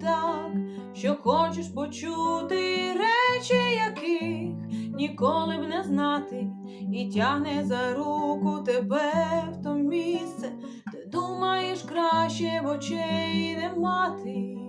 так, що хочеш почути речі, яких ніколи б не знати, і тягне за руку тебе в то місце, де думаєш краще в очей не мати.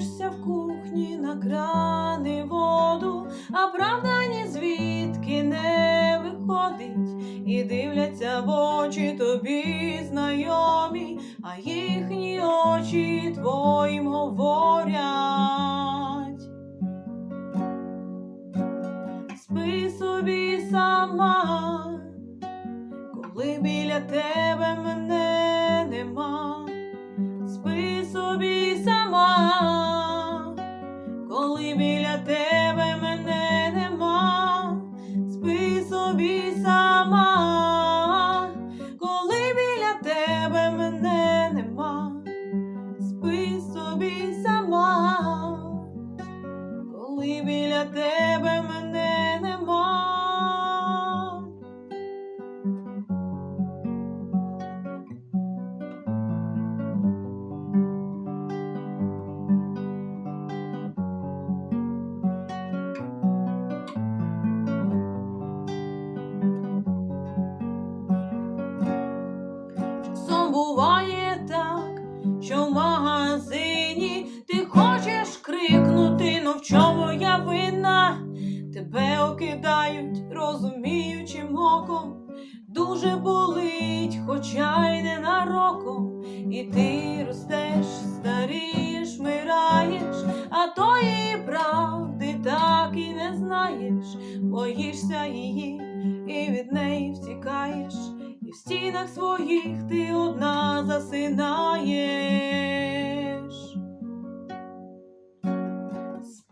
Дивишся в кухні на крани воду, а правда ні звідки не виходить, і дивляться в очі тобі знайомі, а їхні очі твоїм говорять. Спи собі сама, коли біля тебе мене нема. Спи собі сама, спи собі магазині ти хочеш крикнути, ну в чому я винна? Тебе окидають розуміючим оком, дуже болить, хоча й не нароком, і ти ростеш, старієш, мираєш, а тої правди так і не знаєш, боїшся її і від неї втікаєш. І в стінах своїх ти одна засинаєш.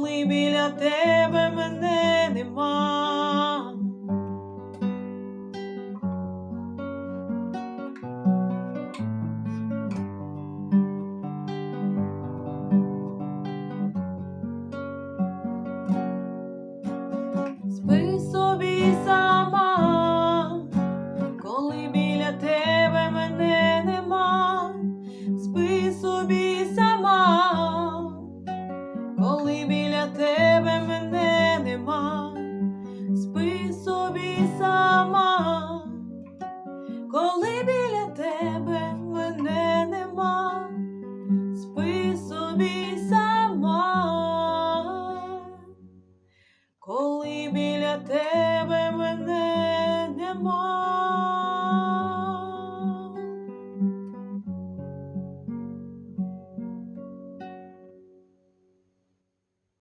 коли біля тебе мене нема. te